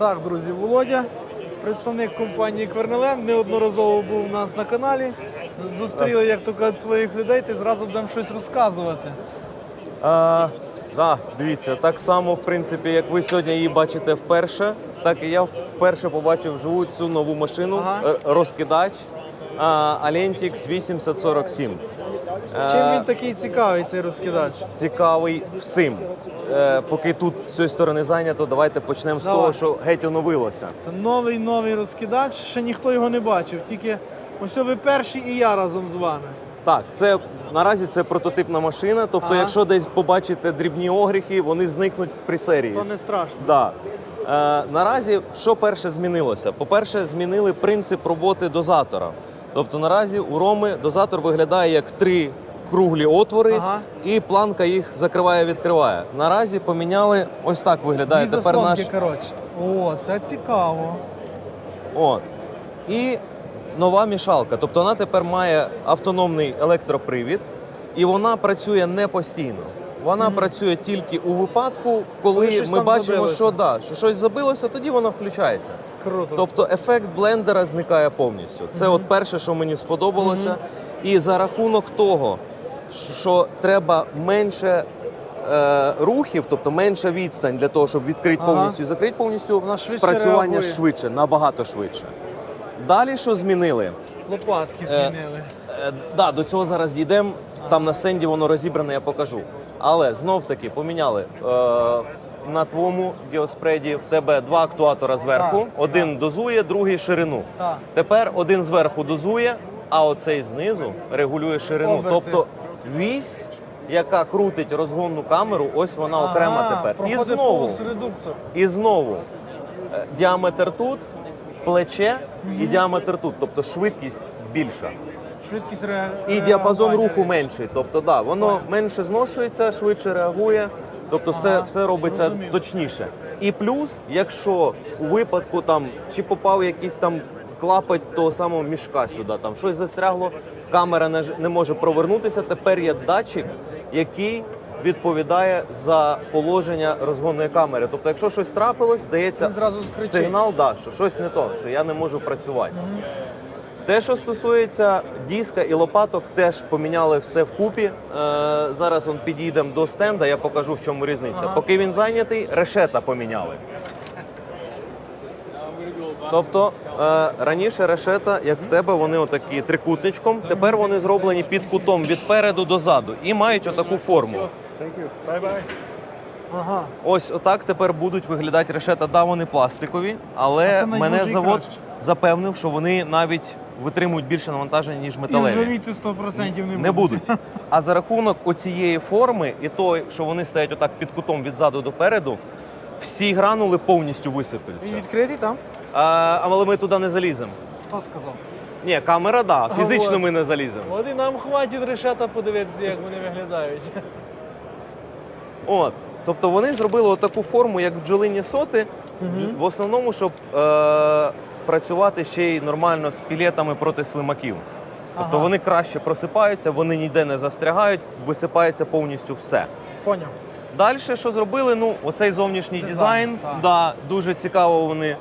Так, друзі, Володя, представник компанії Квернелен, неодноразово був у нас на каналі. Зустріли, як то кажуть, своїх людей, ти зразу будемо щось розказувати. А, да, дивіться, так само, в принципі, як ви сьогодні її бачите вперше, так і я вперше побачив вживу цю нову машину, Ага. р- розкидач а, Alentix 8047. Чим він такий цікавий, цей розкидач? Цікавий всім. Е, поки тут з цієї сторони зайнято, давайте почнемо з Давай. того, що геть оновилося. Це новий новий розкидач, ще ніхто його не бачив, тільки ось ви перші і я разом з вами. Так, це наразі це прототипна машина. Тобто, Ага. якщо десь побачите дрібні огріхи, вони зникнуть при серії. То не страшно. Да. Е, наразі що перше змінилося? По-перше, змінили принцип роботи дозатора. Тобто наразі у Роми дозатор виглядає як три круглі отвори, Ага. і планка їх закриває, відкриває. Наразі поміняли ось так виглядає Дві тепер заслонки, наш. коротше. О, це цікаво. От. І нова мішалка. Тобто вона тепер має автономний електропривід, і вона працює не постійно. Вона працює тільки у випадку, коли ми бачимо, забилося. що, да, що щось забилося, тоді вона включається. Круто. Тобто ефект блендера зникає повністю. Це от перше, що мені сподобалося. І за рахунок того, що треба менше е, рухів, тобто менша відстань для того, щоб відкрити Ага. повністю і закрити повністю, Вона швидше спрацювання реагує. швидше, набагато швидше. Далі що змінили? Лопатки Е, змінили. Е, да, до цього зараз дійдемо. Там на стенді воно розібране, я покажу. Але знов таки поміняли. Е, на твоєму геоспреді в тебе два актуатора зверху. Так, один дозує, другий ширину. Так. Тепер один зверху дозує, а оцей знизу регулює ширину. Оберти. Тобто вісь, яка крутить розгонну камеру, ось вона окрема тепер. І знову, і знову е, діаметр тут, плече і діаметр тут. Тобто швидкість більша. Швидкість ре... І діапазон руху менший. Тобто, да, воно менше зношується, швидше реагує. Тобто, все, Ага, все робиться зрозумів. точніше. І плюс, якщо у випадку там чи попав якийсь там клапоть того самого мішка сюди, там щось застрягло, камера не, не може провернутися. Тепер є датчик, який відповідає за положення розгонної камери. Тобто, якщо щось трапилось, дається зразу сигнал, да, що щось не то, що я не можу працювати. Те, що стосується диска і лопаток, теж поміняли все вкупі. Е, зараз он підійдемо до стенда, я покажу, в чому різниця. Ага. Поки він зайнятий, решета поміняли. Тобто е, раніше решета, як в тебе, вони отакі трикутничком. Тепер вони зроблені під кутом від переду до заду і мають отаку форму. Ага. Ось отак тепер будуть виглядати решета. Да, вони пластикові, але мене завод краще. запевнив, що вони навіть витримують більше навантаження, ніж І металеві. ржавіти 100% не, будуть. Не будуть. А за рахунок оцієї форми і той, що вони стоять отак під кутом від заду до переду, всі гранули повністю Він висипляться. відкритий там? А, але ми туди не заліземо. Хто сказав? Ні, камера, да, фізично ми не заліземо. От і нам хватить решета подивитися, як вони виглядають. От. Тобто вони зробили отаку форму, як бджолині соти, в основному, щоб е, працювати ще й нормально з пілетами проти слимаків. Тобто Ага. вони краще просипаються, вони ніде не застрягають, висипається повністю все. Поняв. Далі, що зробили? Ну, оцей зовнішній Дизайн, дизайн, да, дуже цікаво вони.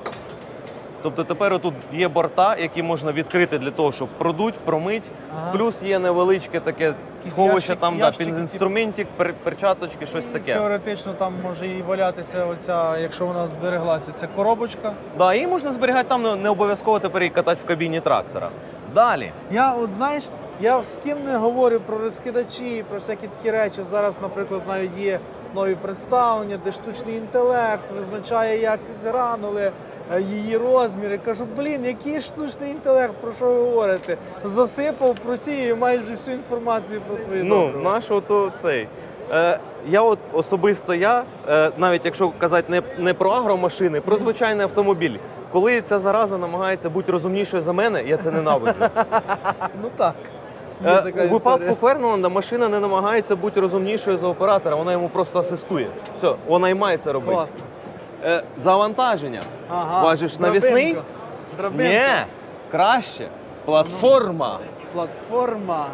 Тобто тепер тут є борта, які можна відкрити для того, щоб продуть, промить. Ага. Плюс є невеличке таке Якісь сховище, ящик- там да, ящики, під типу. інструментик, пер- перчаточки, щось таке. Теоретично там може і валятися оця, якщо вона збереглася, це коробочка. Да, її можна зберігати там, не- не обов'язково тепер її катати в кабіні трактора. Далі. Я от знаєш, я з ким не говорю про розкидачі, про всякі такі речі. Зараз, наприклад, навіть є нові представлення, де штучний інтелект визначає якість гранули, е, її розміри. Кажу, блін, який штучний інтелект, про що ви говорите? Засипав, просію, і маєш всю інформацію про твої Ну, добрива. наш ото цей. Е, я от особисто я, е, навіть якщо казати не, не про агромашини, про звичайний автомобіль. Коли ця зараза намагається бути розумнішою за мене, я це ненавиджу. Ну так. Є Е, така у випадку історія. Квернеланда машина не намагається бути розумнішою за оператора, вона йому просто асистує. Все, вона і має це робити. Класно. Е, завантаження. Ага. Бачиш, навісний? Драбинка. Ні, краще. Платформа. Платформа.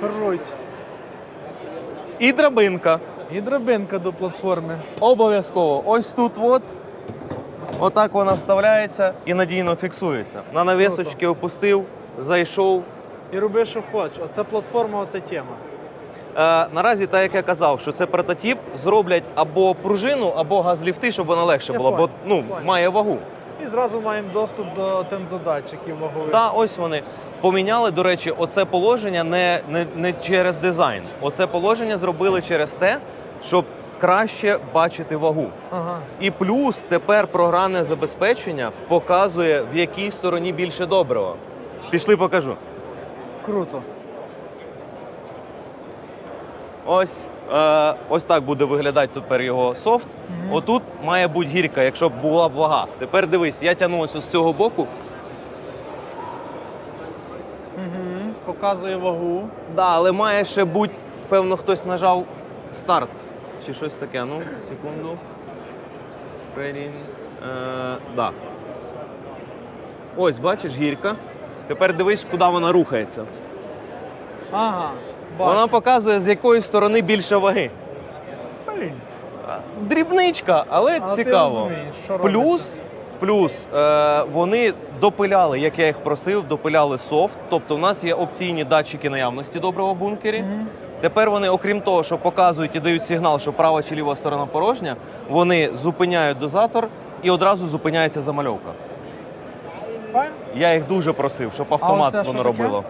Круть. І драбинка. І драбинка до платформи. Обов'язково. Ось тут от Отак вона вставляється і надійно фіксується. На навісочки опустив, зайшов. І роби, що хочеш. Оце платформа, оце тема. Е, наразі, так як я казав, що це прототип, зроблять або пружину, або газліфти, щоб вона легше Я була, бо понял, ну, понял. має вагу. І зразу маємо доступ до тензодатчиків вагових. Та ось вони поміняли. До речі, оце положення не, не, не через дизайн. Оце положення зробили через те, щоб краще бачити вагу. Ага. І плюс тепер програмне забезпечення показує, в якій стороні більше доброго. Пішли, покажу. Круто. Ось, е, ось так буде виглядати тепер його софт. Отут має бути гірка, якщо б була б вага. Тепер дивись, я тягну ось з цього боку. Угу. Показує вагу. Да, але має ще бути, певно, хтось нажав старт чи щось таке. Ну, секунду. Е, да. Ось, бачиш, гірка. Тепер дивись, куди вона рухається. Ага. Бачу. Вона показує, з якої сторони більше ваги. Блін. Дрібничка, але А ти цікаво. розумієш, що плюс, плюс е, вони допиляли, як я їх просив, допиляли софт. Тобто, у нас є опційні датчики наявності доброго в бункері. Мгм. Тепер вони, окрім того, що показують і дають сигнал, що права чи ліва сторона порожня, вони зупиняють дозатор і одразу зупиняється замальовка. Файн? Я їх дуже просив, щоб автомат воно таке? робило.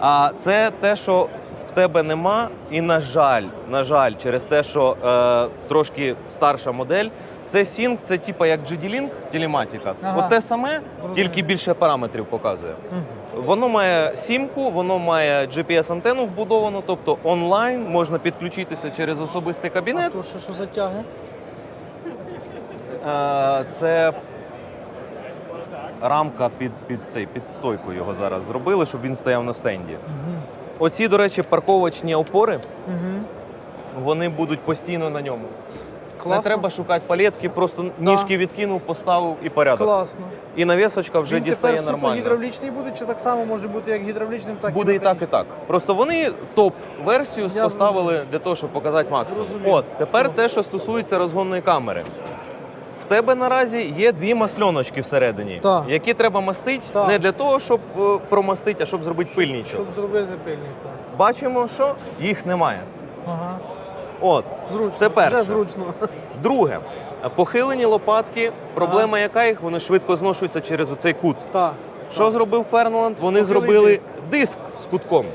А це те, що в тебе нема, і на жаль, на жаль, через те, що е, трошки старша модель. Це Sync, це типа як GD-Link телематика. Ага. От те саме, тільки більше параметрів показує. Мгм. Воно має сімку, воно має GPS-антенну вбудовану, тобто онлайн можна підключитися через особистий А кабінет. то що, що затяги? Е, Це рамка під, під цей під стойку його зараз зробили, щоб він стояв на стенді. Угу. Оці, до речі, парковочні опори, Угу. вони будуть постійно на ньому. Класно. Не треба шукати палетки, просто Да. ніжки відкинув, поставив і порядок. Класно. І навісочка вже Він дістає тепер нормально. гідравлічний буде, чи так само може бути як гідравлічним, так Буде і так, і так. Просто вони топ-версію поставили для того, щоб показати максимум. От тепер Ну. те, що стосується розгонної камери. Тебе наразі є дві масльоночки всередині, Так. які треба мастити Так. не для того, щоб е, промастити, а щоб зробити пильничок. Щоб зробити пильник. Так. Бачимо, що їх немає. Ага. От Зручно. Це перше. Вже зручно. друге. Похилені лопатки, проблема яка їх, вони швидко зношуються через оцей кут. Так. Що зробив Пернланд? Вони Похилий зробили диск. диск з кутком.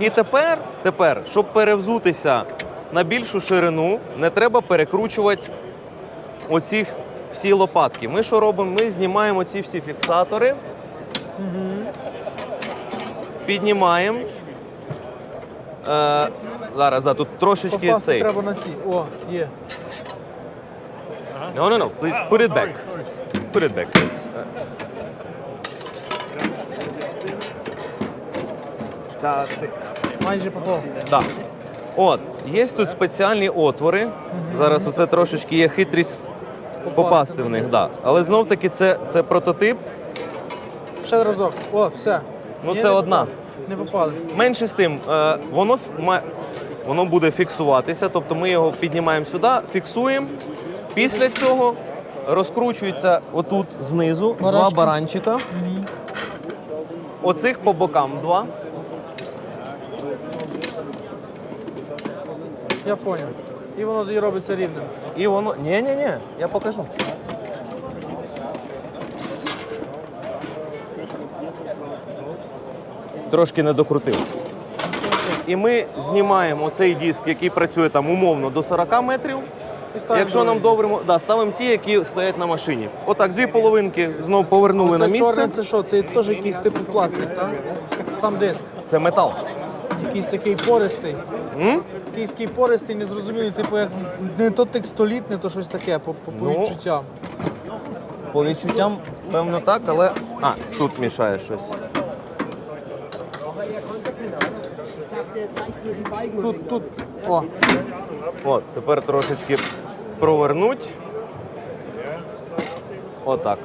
І тепер, тепер, щоб перевзутися на більшу ширину, не треба перекручувати оці всі лопатки. Ми що робимо? Ми знімаємо ці всі фіксатори, Мгм. піднімаємо. Е, зараз, да, тут трошечки Попасти цей. треба на ці. О, є. No, no, no, please put it back. Put it back, please. Так. Майже попав. Да. От, є тут спеціальні отвори. Зараз оце трошечки є хитрість попасти в них, да. Але знов таки це, це прототип. Ще разок. О, все. Ну, Ні, це не одна. попали. Не попали. Менше з тим, е, воно, воно буде фіксуватися, тобто ми його піднімаємо сюди, фіксуємо. Після цього розкручується отут знизу два Барашки. баранчика. Оцих по бокам два. Я поняв. І воно тоді робиться рівним. І воно. Ні, ні, ні, я покажу. Трошки не докрутив. І ми знімаємо цей диск, який працює там умовно до 40 метрів. І Якщо нам добре, да, ставимо ті, які стоять на машині. Отак, дві половинки знову повернули на місце. чорне, це що? Це теж якийсь типу пластик, так? Сам диск. Це метал. Якийсь такий пористий. М? Якийсь такий пористий, незрозумілий, типу як не то текстоліт, не то щось таке, по, по, по Ну. відчуттям. По відчуттям, певно, так, але. А, тут мішає щось. Тут, тут. О, От, тепер трошечки провернуть. Отак.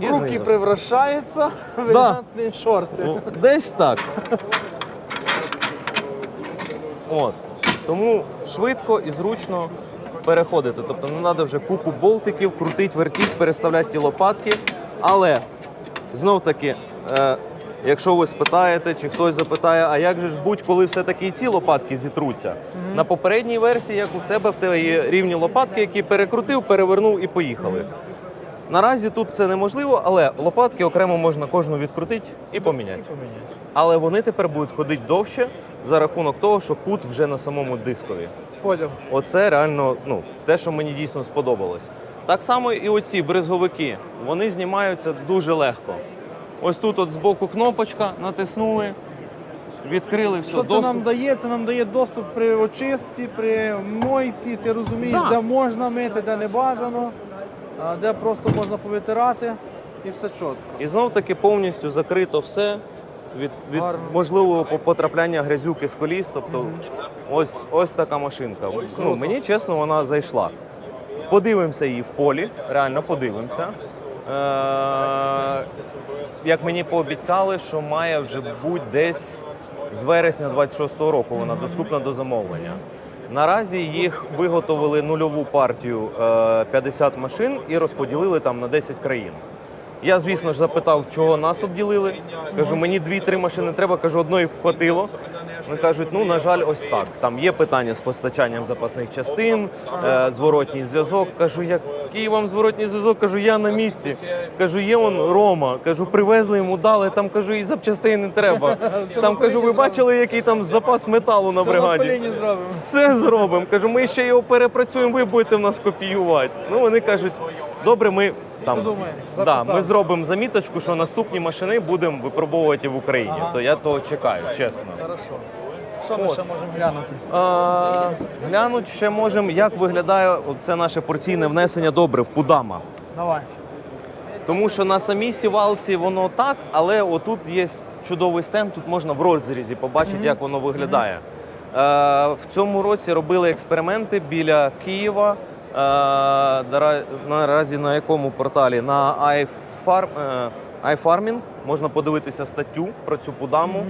І руки знизу. превращаються в елегантні шорти. Ну, Десь так. От. Тому швидко і зручно переходити. Тобто не треба вже купу болтиків, крутить, вертіть, переставляти ті лопатки. Але знов таки, е, якщо ви спитаєте, чи хтось запитає, а як же ж будь, коли все-таки і ці лопатки зітруться? На попередній версії, як у тебе, в тебе є рівні лопатки, які перекрутив, перевернув і поїхали. Наразі тут це неможливо, але лопатки окремо можна кожну відкрутити і поміняти. Але вони тепер будуть ходити довше за рахунок того, що кут вже на самому дискові. Поняв. Оце реально ну, те, що мені дійсно сподобалось. Так само і оці бризговики, вони знімаються дуже легко. Ось тут от збоку кнопочка, натиснули, відкрили все. Що це доступ. нам дає? Це нам дає доступ при очистці, при мойці. Ти розумієш, Да. де можна мити, де не бажано, де просто можна повитирати і все чітко. І знов таки повністю закрито все від, від Гарно. можливого потрапляння грязюки з коліс. Тобто ось, ось така машинка. Ну, мені чесно, вона зайшла. Подивимося її в полі, реально подивимося. Е- як мені пообіцяли, що має вже бути десь з вересня 26-го року вона доступна до замовлення. Наразі їх виготовили нульову партію е, 50 машин і розподілили там на 10 країн. Я, звісно ж, запитав, чого нас обділили. Кажу, мені дві-три машини треба. Кажу, одної б хватило. Вони кажуть, ну на жаль, ось так. Там є питання з постачанням запасних частин, е, зворотній зв'язок. Кажу, який вам зворотній зв'язок? Кажу, я на місці. Кажу, є он Рома. Кажу, привезли йому, дали. Там кажу, і запчастин не треба. Там кажу, ви бачили, який там запас металу на бригаді? Все зробимо. Кажу, ми ще його перепрацюємо, ви будете в нас копіювати. Ну вони кажуть, добре, ми там Подумаємо, да, записали. ми зробимо заміточку, що наступні машини будемо випробовувати в Україні. Ага. То я того чекаю, чесно. Хорошо. Що ми От. ще можемо глянути? А, глянуть ще можемо, як виглядає це наше порційне внесення добрив Пудама. Давай. Тому що на самій сівалці воно так, але отут є чудовий стенд, тут можна в розрізі побачити, як воно виглядає. Е, в цьому році робили експерименти біля Києва. Е, наразі на якому порталі? На iFarm, е, iFarming. Можна подивитися статтю про цю пудаму,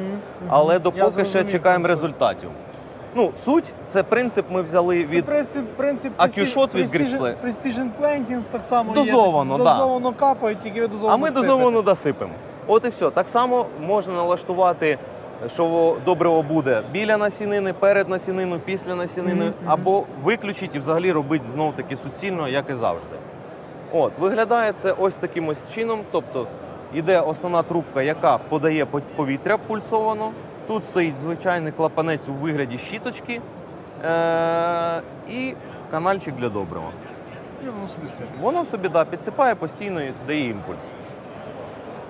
але допоки ще зрозумів чекаємо результатів. Ну, суть це принцип ми взяли Це від принцип, принцип Акюшот від Precision- Precision Planting так само Дозовано, є. да. Дозовано капають, тільки ви дозовано А ми сипете. дозовано досипемо. От і все. Так само можна налаштувати, що добриво буде біля насінини, перед насіниною, після насінини, або виключити і взагалі робити знов таки суцільно, як і завжди. От, виглядає це ось таким ось чином. Тобто йде основна трубка, яка подає повітря пульсовано. Тут стоїть звичайний клапанець у вигляді щіточки е- і канальчик для добрива. І воно собі. Воно собі да, підсипає постійно дає імпульс.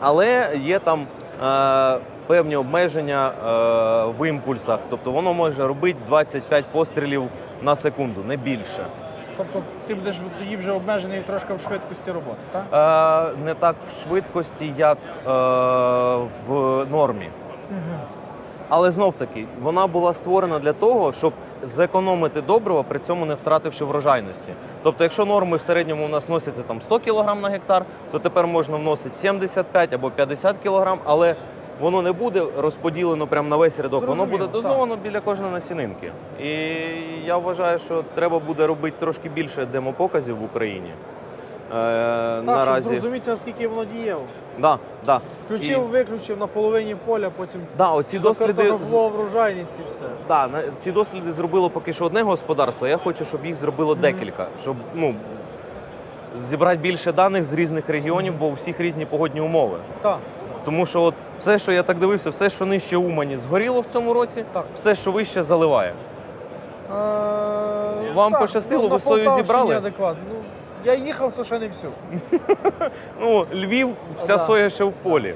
Але є там е, певні обмеження е, в імпульсах. Тобто воно може робити 25 пострілів на секунду, не більше. Тобто ти будеш тоді вже обмежений трошки в швидкості роботи, так? Е, не так в швидкості, як е, в нормі. Але знов таки, вона була створена для того, щоб зекономити добрива, при цьому не втративши врожайності. Тобто, якщо норми в середньому у нас носяться там 100 кг на гектар, то тепер можна вносити 75 або 50 кг, але воно не буде розподілено прямо на весь рядок, воно Зрозуміло, буде так. дозовано біля кожної насінинки. І я вважаю, що треба буде робити трошки більше демопоказів в Україні. Е, Так, наразі. щоб зрозуміти, наскільки воно дієво. Да, да. Включив, І- виключив на половині поля, потім Да, оці досліди, врожайність і все. да, ці досліди зробило поки що одне господарство. Я хочу, щоб їх зробило декілька, щоб ну, зібрати більше даних з різних регіонів, бо у всіх різні погодні умови. Так. Тому що от все, що я так дивився, все, що нижче Умані, згоріло в цьому році, Так. все, що вище, заливає. Е, Вам так, пощастило, ну, ви сою Полтавщині зібрали? адекватно. Ну, я їхав, то ще не всю. Ну, Львів, вся Да. соя ще в полі.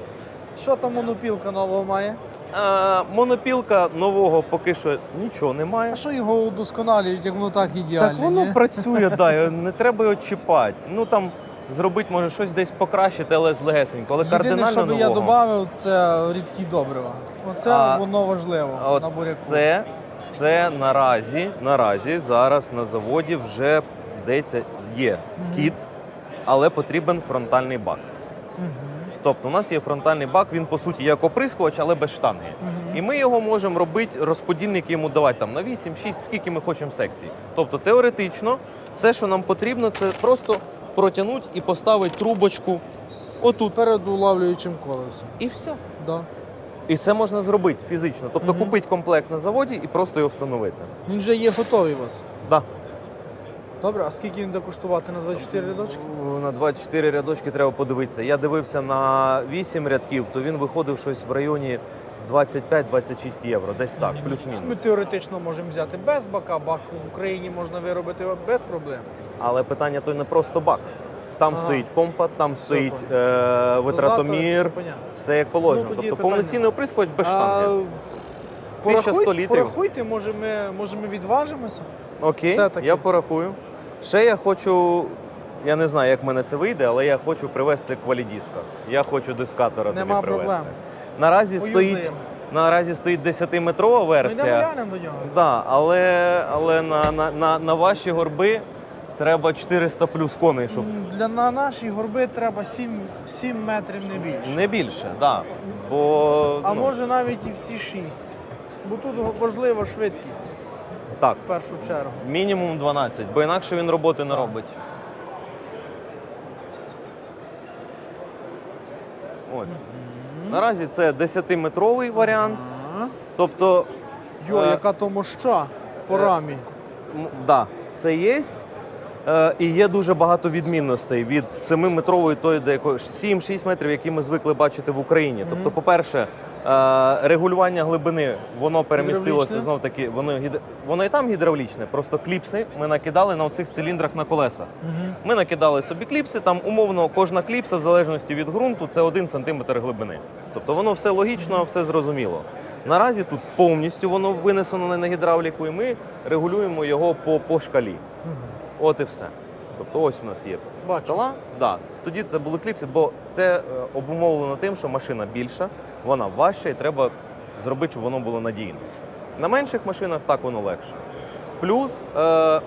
Що там монопілка нового має? А, монопілка нового поки що нічого немає. А що його удосконалюють, як воно так ідеально? Так воно ні? працює, да, не треба його чіпати. Ну там зробити може щось десь покращити, але з легесенько. Але Єдине, кардинально що би я нового. додав, це рідкі добрива. Оце А, воно важливо на буряку. це, це наразі, наразі зараз на заводі вже здається є кіт, але потрібен фронтальний бак. Тобто, у нас є фронтальний бак, він по суті як оприскувач, але без штанги. І ми його можемо робити, розподільник йому давати там на 8, 6, скільки ми хочемо секцій. Тобто, теоретично, все, що нам потрібно, це просто протягнути і поставити трубочку отут. Перед улавлюючим колесом. І все. Да. І це можна зробити фізично. Тобто Мгм. купити комплект на заводі і просто його встановити. Він вже є готовий у вас. Да. Добре, а скільки він буде коштувати на 24 рядочки? На 24 рядочки треба подивитися. Я дивився на 8 рядків, то він виходив щось в районі 25-26 євро, десь так, плюс-мінус. Ми теоретично можемо взяти без бака, бак в Україні можна виробити без проблем. Але питання то не просто бак. Там Ага. стоїть помпа, там стоїть е, витратомір, Все все як положено. Ну, тобто повноцінний оприскувач без штанги. 1100 порахуй- літрів. Порахуйте, може ми, може ми відважимося. Окей, все-таки. я порахую. Ще я хочу. Я не знаю, як в мене це вийде, але я хочу привезти квалідіска. Я хочу дискатора Нема тобі привезти. проблем. Наразі стоїть, наразі стоїть 10-метрова Ми йдемо версія. глянемо до нього. Да, але але на, на, на, на ваші горби треба 400 плюс коней, щоб Для на наші горби треба 7, 7 метрів не більше. не більше. Да. Бо, А ну, може навіть і всі 6. Бо тут важлива швидкість так, в першу чергу. мінімум 12, бо інакше він роботи не робить. Ось. Наразі це 10-метровий варіант. Ага. Тобто, Йо, Е, яка то моща по е, рамі. Так, да, це є. Е, і є дуже багато відмінностей від 7-метрової тої до якої 7-6 метрів, які ми звикли бачити в Україні. Тобто, по-перше, регулювання глибини воно перемістилося знов таки. Воно воно і там гідравлічне, просто кліпси ми накидали на оцих циліндрах на колесах. Угу. Ми накидали собі кліпси, там умовно кожна кліпса, в залежності від ґрунту, це 1 см глибини. Тобто воно все логічно, все зрозуміло. Наразі тут повністю воно винесено на гідравліку, і ми регулюємо його по, по шкалі. От і все. Тобто ось у нас є Бачу. шкала. Да. Тоді це були кліпси, бо це е, обумовлено тим, що машина більша, вона важча і треба зробити, щоб воно було надійно. На менших машинах так воно легше. Плюс е,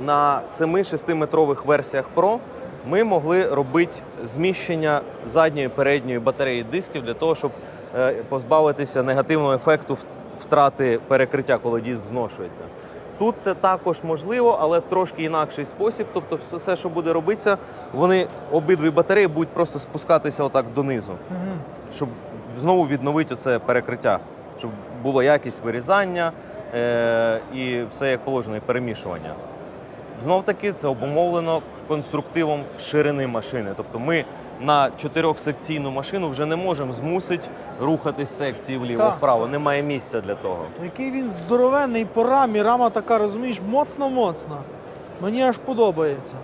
на 7-6 метрових версіях Pro ми могли робити зміщення задньої і передньої батареї дисків для того, щоб е, позбавитися негативного ефекту втрати перекриття, коли диск зношується. Тут це також можливо, але в трошки інакший спосіб. Тобто, все- що буде робитися, вони обидві батареї будуть просто спускатися отак донизу, Угу. щоб знову відновити це перекриття, щоб було якість вирізання е- і все як положено, і перемішування. Знов таки це обумовлено конструктивом ширини машини. Тобто ми на чотирьохсекційну машину вже не можемо змусити рухатись секції вліво-вправо. Немає місця для того. Який він здоровенний по рамі, рама така, розумієш, моцна-моцна. Мені аж подобається.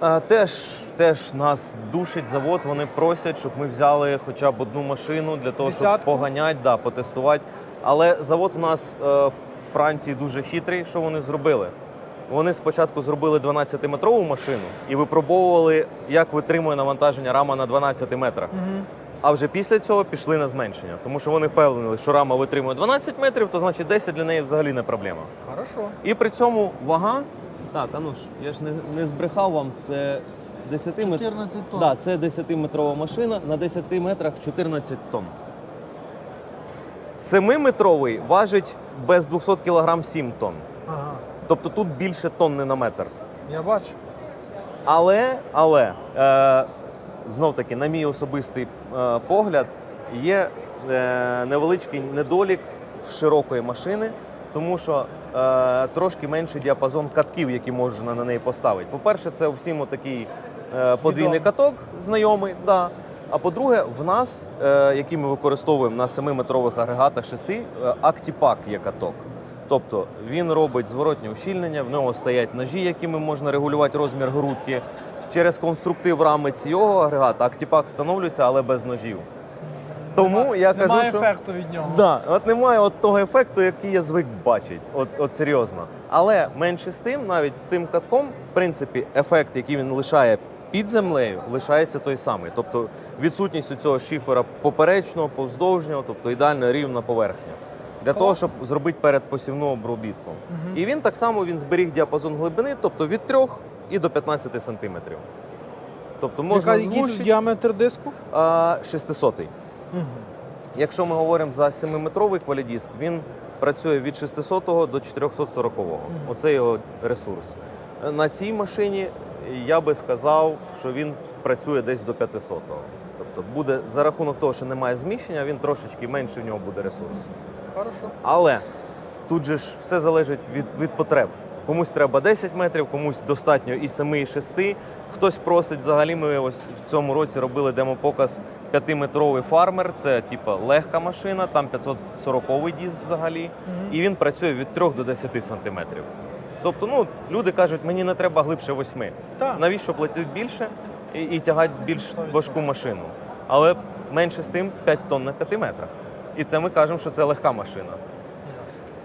А, теж, теж нас душить завод. Вони просять, щоб ми взяли хоча б одну машину для того, щоб Десятку? поганяти, да, потестувати. Але завод в нас е, в Франції дуже хитрий. Що вони зробили? Вони спочатку зробили 12-метрову машину і випробовували, як витримує навантаження рама на 12 метрах. Угу. А вже після цього пішли на зменшення, тому що вони впевнені, що рама витримує 12 метрів, то значить 10 для неї взагалі не проблема. Хорошо. І при цьому вага. Так, Ануш, я ж не, не збрехав вам, це 10 метрів. 14 тонн. Да, це 10-метрова машина на 10 метрах 14 тонн. 7-метровий важить без 200 кг 7 тонн. Ага. Тобто тут більше тонни на метр. Я бачу. Але, але е, знов таки, на мій особистий е, погляд, є е, невеличкий недолік в широкої машини, тому що е, трошки менший діапазон катків, які можна на неї поставити. По-перше, це всім отакий е, подвійний каток знайомий. Да. А по-друге, в нас, е, який ми використовуємо на 7-метрових агрегатах 6, е, Actipack є каток. Тобто він робить зворотнє ущільнення, в нього стоять ножі, якими можна регулювати розмір грудки. Через конструктив рами цього агрегата Actipack встановлюється, але без ножів. Тому я кажу, Немає що ефекту від нього. Да, от немає от того ефекту, який я звик бачити. От, от серйозно. Але менше з тим, навіть з цим катком, в принципі, ефект, який він лишає під землею, лишається той самий. Тобто відсутність у цього шифера поперечного, повздовжнього, тобто ідеально рівна поверхня. Для того, щоб зробити передпосівну обробітку. І він так само він зберіг діапазон глибини, тобто від 3 і до 15 сантиметрів. Тобто можна Яка, який тут злучити діаметр диску? а, 600 Якщо ми говоримо за 7-метровий квалідіск, він працює від 600 до 440. Оце його ресурс. На цій машині я би сказав, що він працює десь до 500. Тобто буде за рахунок того, що немає зміщення, він трошечки менше в нього буде ресурс. Хорошо. Але тут же ж все залежить від, від потреб. Комусь треба 10 метрів, комусь достатньо і 7, і 6. Хтось просить, взагалі ми ось в цьому році робили демопоказ 5-метровий фармер. Це типа легка машина, там 540 диск взагалі. І він працює від 3 до 10 сантиметрів. Тобто, ну, люди кажуть, мені не треба глибше 8. Так. Навіщо платити більше і, і тягати більш важку машину? Але менше з тим 5 тонн на 5 метрах. І це ми кажемо, що це легка машина.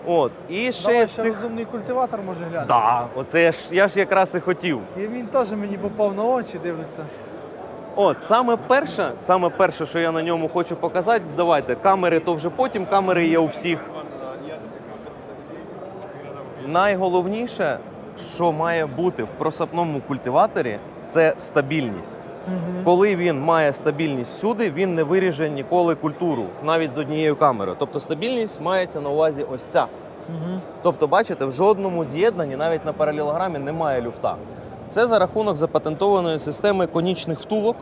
От. І ще Давай з ще тих... розумний культиватор може глянути. Да, оце я ж, я ж якраз і хотів. І він теж мені попав на очі, дивлюся. От, саме перше, саме перше, що я на ньому хочу показати, давайте, камери то вже потім, камери є у всіх. Найголовніше, що має бути в просапному культиваторі, це стабільність. Коли він має стабільність всюди, він не виріже ніколи культуру, навіть з однією камерою. Тобто стабільність мається на увазі ось ця. Тобто, бачите, в жодному з'єднанні, навіть на паралелограмі, немає люфта. Це за рахунок запатентованої системи конічних втулок.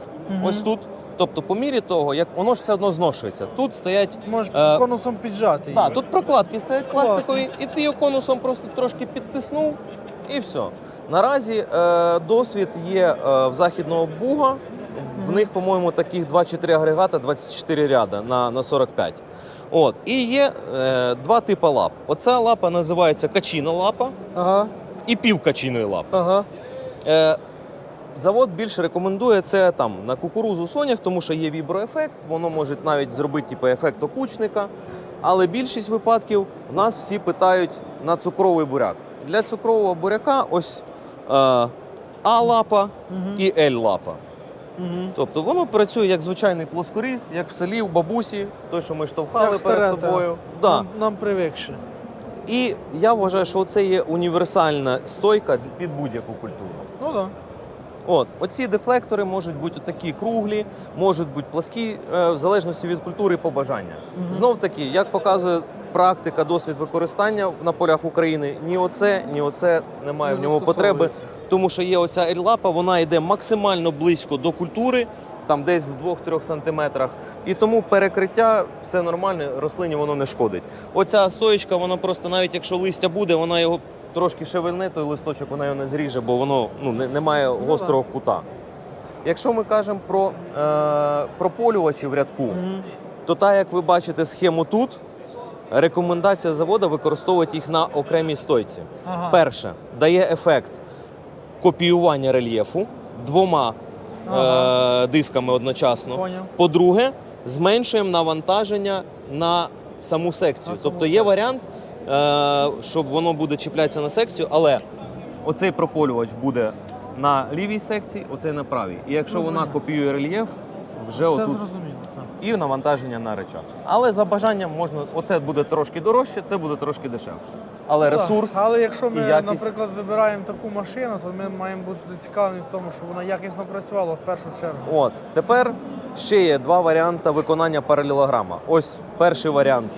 Ось тут. Тобто, по мірі того, як воно ж все одно зношується. Тут стоять. Можеш Е, конусом піджати її. Да, тут прокладки стоять Класно. пластикові, і ти його конусом просто трошки підтиснув, і все. Наразі е, досвід є е, в західного буга. В них, по-моєму, таких 2 чи 3 агрегата, 24 ряда на, на 45. От. І є е, два типи лап. Оця лапа називається качина лапа Ага, і півкачиної лапи. ага. Е, Завод більше рекомендує це там на кукурузу сонях, тому що є віброефект, воно може навіть зробити типу, ефект окучника. Але більшість випадків нас всі питають на цукровий буряк. Для цукрового буряка ось е, А-лапа і Л-лапа. Угу. Тобто воно працює як звичайний плоскоріз, як в селі, у бабусі, той, що ми штовхали Як перед старе, собою. Да. Нам, нам привикше. І я вважаю, що це є універсальна стойка під будь-яку культуру. Ну так. От, оці дефлектори можуть бути такі круглі, можуть бути пласкі, е, в залежності від культури і побажання. Знов таки, як показує практика, досвід використання на полях України, ні оце, ні оце немає Не в ньому потреби, тому що є оця ерлапа, вона йде максимально близько до культури, там десь в 2-3 сантиметрах. І тому перекриття все нормально, рослині воно не шкодить. Оця стоєчка, вона просто навіть якщо листя буде, вона його трошки шевельне, той листочок вона його не зріже, бо воно ну, не, не має гострого кута. Якщо ми кажемо про е, прополювачі в рядку, то так як ви бачите схему тут, рекомендація заводу використовувати їх на окремій стойці. Ага. Перше, дає ефект копіювання рельєфу двома Ага. е, дисками одночасно. Поняв. По-друге, зменшуємо навантаження на саму секцію. На саму тобто є секцію. варіант, е, щоб воно буде чіплятися на секцію, але оцей прополювач буде на лівій секції, оцей на правій. І якщо Ну, вона копіює рельєф, вже Все отут зрозуміло. Так. І навантаження на речах. Але за бажанням можна, оце буде трошки дорожче, це буде трошки дешевше. Але Ну, ресурс. Але якщо ми, і якість... наприклад, вибираємо таку машину, то ми маємо бути зацікавлені в тому, щоб вона якісно працювала в першу чергу. От тепер ще є два варіанти виконання паралелограма. Ось перший варіант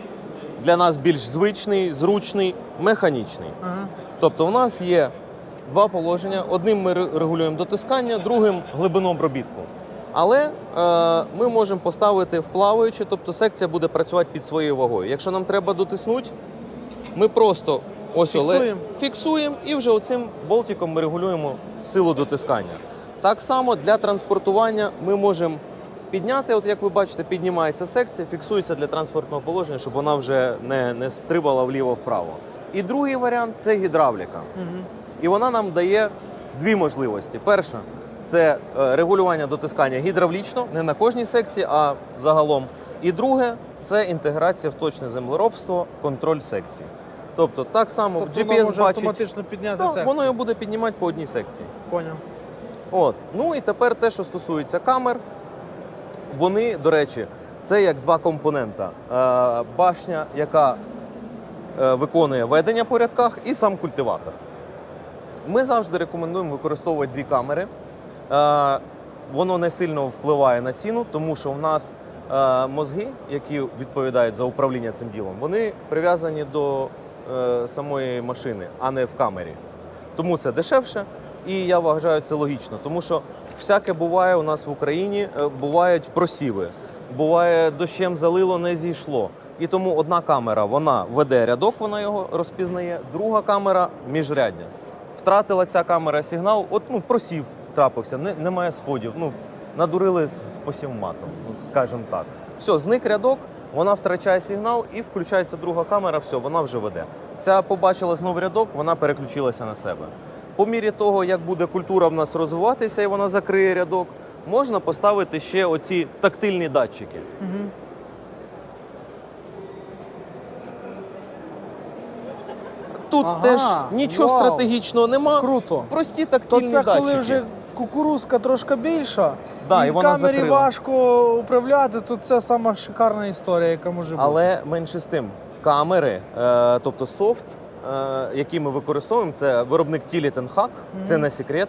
для нас більш звичний, зручний, механічний. Ага. Тобто, у нас є два положення: одним ми регулюємо дотискання, другим глибину обробітку. Але е, ми можемо поставити в тобто секція буде працювати під своєю вагою. Якщо нам треба дотиснути, ми просто ось Фіксуємо. фіксуємо і вже оцим болтиком ми регулюємо силу дотискання. Так само для транспортування ми можемо підняти, от як ви бачите, піднімається секція, фіксується для транспортного положення, щоб вона вже не, не стрибала вліво-вправо. І другий варіант це гідравліка. Угу. І вона нам дає дві можливості. Перша це е, регулювання дотискання гідравлічно, не на кожній секції, а загалом. І друге це інтеграція в точне землеробство, контроль секції. Тобто так само Тобто GPS може бачить, автоматично підняти да, секцію. воно його буде піднімати по одній секції. Поняв. От. Ну і тепер те, що стосується камер, вони, до речі, це як два компонента: Е, башня, яка е, виконує ведення по рядках, і сам культиватор. Ми завжди рекомендуємо використовувати дві камери. Е, воно не сильно впливає на ціну, тому що в нас е, мозги, які відповідають за управління цим ділом, вони прив'язані до е, самої машини, а не в камері. Тому це дешевше, і я вважаю це логічно, тому що всяке буває у нас в Україні, бувають просіви, буває дощем залило, не зійшло. І тому одна камера вона веде рядок, вона його розпізнає, друга камера міжрядня. Втратила ця камера сигнал, от ну просів трапився, не, немає сходів. Ну надурили з посівматом, ну, скажімо так. Все, зник рядок, вона втрачає сигнал і включається друга камера, все, вона вже веде. Ця побачила знову рядок, вона переключилася на себе. По мірі того, як буде культура в нас розвиватися і вона закриє рядок, можна поставити ще оці тактильні датчики. Угу. Тут Ага, теж нічого вау. стратегічного нема. Круто. Прості То тактильні це датчики. коли вже кукурузка трошки більша, Да, і і в вона камері закрила. важко управляти, то це сама шикарна історія, яка може бути. Але менше з тим, камери, е, тобто софт, е, який ми використовуємо, це виробник Tillit Hack, це не секрет.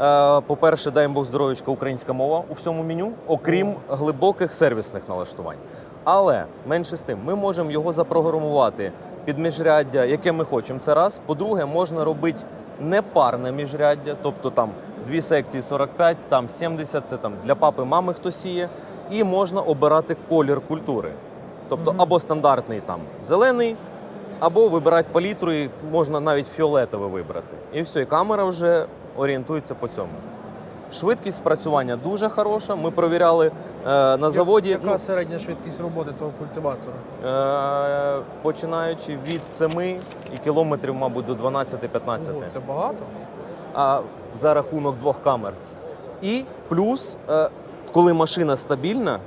Е, по-перше, дай їм Бог здоров'ячка, українська мова у всьому меню, окрім глибоких сервісних налаштувань. Але менше з тим, ми можемо його запрограмувати під міжряддя, яке ми хочемо. Це раз. По-друге, можна робити непарне міжряддя, тобто там дві секції 45, там 70, це там для папи, мами хто сіє. І можна обирати колір культури. Тобто або стандартний там зелений, або вибирати палітру, і можна навіть фіолетовий вибрати. І все, і камера вже орієнтується по цьому. Швидкість спрацювання дуже хороша. Ми провіряли е, на заводі. Яка ну, середня швидкість роботи того культиватора? Е, починаючи від 7 і кілометрів, мабуть, до 12-15. Ого, це багато. А за рахунок двох камер. І плюс, е, коли машина стабільна,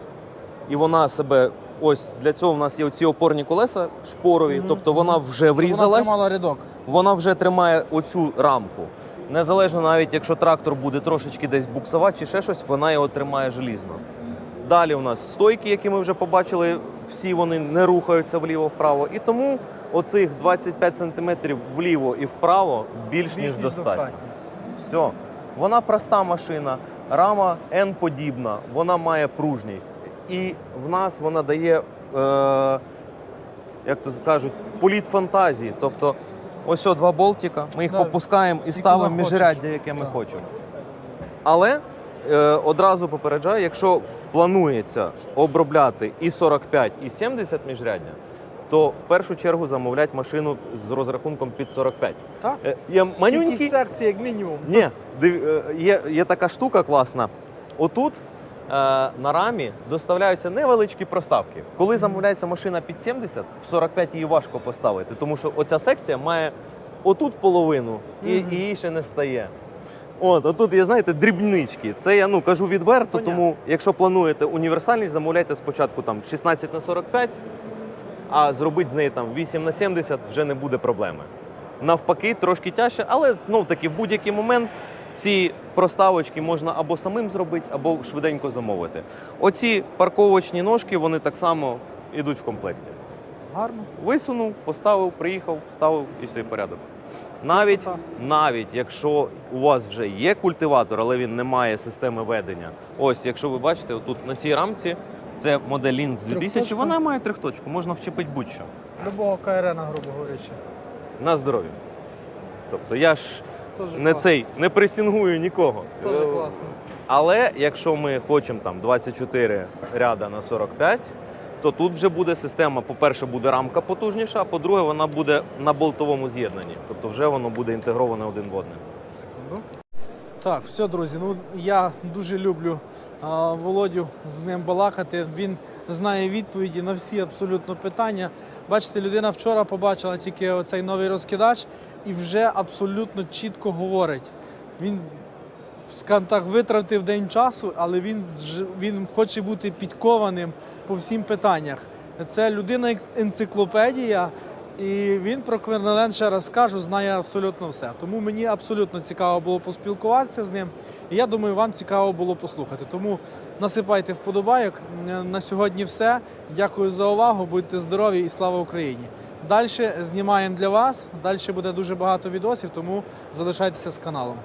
і вона себе. Ось для цього в нас є оці опорні колеса шпорові, Мгм, тобто вона вже врізалась, Вона тримала рядок. вона вже тримає оцю рамку. Незалежно навіть якщо трактор буде трошечки десь буксувати чи ще щось, вона його тримає желізно. Далі у нас стойки, які ми вже побачили, всі вони не рухаються вліво-вправо. І тому оцих 25 см вліво і вправо більш, ніж достатньо. Все. Вона проста машина, рама N-подібна, вона має пружність. І в нас вона дає, е, як то кажуть, політ фантазії. Тобто, ось о два болтика, ми їх Да, попускаємо і ставимо міжряддя, яке ми Так. хочемо. Але е, одразу попереджаю, якщо планується обробляти і 45, і 70 міжряддя, то в першу чергу замовлять машину з розрахунком під 45. Так? Е, Є манюнькі, Кількість секцій, як мінімум. ні, див- е, є, є така штука класна. Отут на рамі доставляються невеличкі проставки. Коли замовляється машина під 70, в 45 її важко поставити, тому що оця секція має отут половину і, і її ще не стає. От, отут є, знаєте, дрібнички. Це я ну кажу відверто, Понятно. тому якщо плануєте універсальність, замовляйте спочатку там 16 на 45, а зробити з неї там 8 на 70 вже не буде проблеми. Навпаки, трошки тяжче, але знов таки в будь-який момент ці проставочки можна або самим зробити, або швиденько замовити. Оці парковочні ножки вони так само йдуть в комплекті. Гарно. Висунув, поставив, приїхав, ставив і все і порядок. Навіть, Красота. навіть якщо у вас вже є культиватор, але він не має системи ведення. Ось, якщо ви бачите, тут на цій рамці це модель Lynx 2000, Трьохточка. вона має трьохточку, можна вчепити будь-що. Любого КРН, грубо говорячи. На здоров'я. Тобто я ж Тоже не класно. цей не пресингую нікого. Тоже класно. Але якщо ми хочемо там 24 ряда на 45, то тут вже буде система. По-перше, буде рамка потужніша, а по-друге, вона буде на болтовому з'єднанні. Тобто вже воно буде інтегроване один в одне. Секунду. Так, все, друзі. Ну я дуже люблю а, Володю з ним балакати. Він знає відповіді на всі абсолютно питання. Бачите, людина вчора побачила тільки оцей новий розкидач і вже абсолютно чітко говорить. Він скажімо так, витратив день часу, але він, він хоче бути підкованим по всім питаннях. Це людина енциклопедія, і він про Квернелен, ще раз скажу, знає абсолютно все. Тому мені абсолютно цікаво було поспілкуватися з ним. І я думаю, вам цікаво було послухати. Тому насипайте вподобайок. На сьогодні все. Дякую за увагу. Будьте здорові і слава Україні! Далі знімаємо для вас. Далі буде дуже багато відосів, тому залишайтеся з каналом.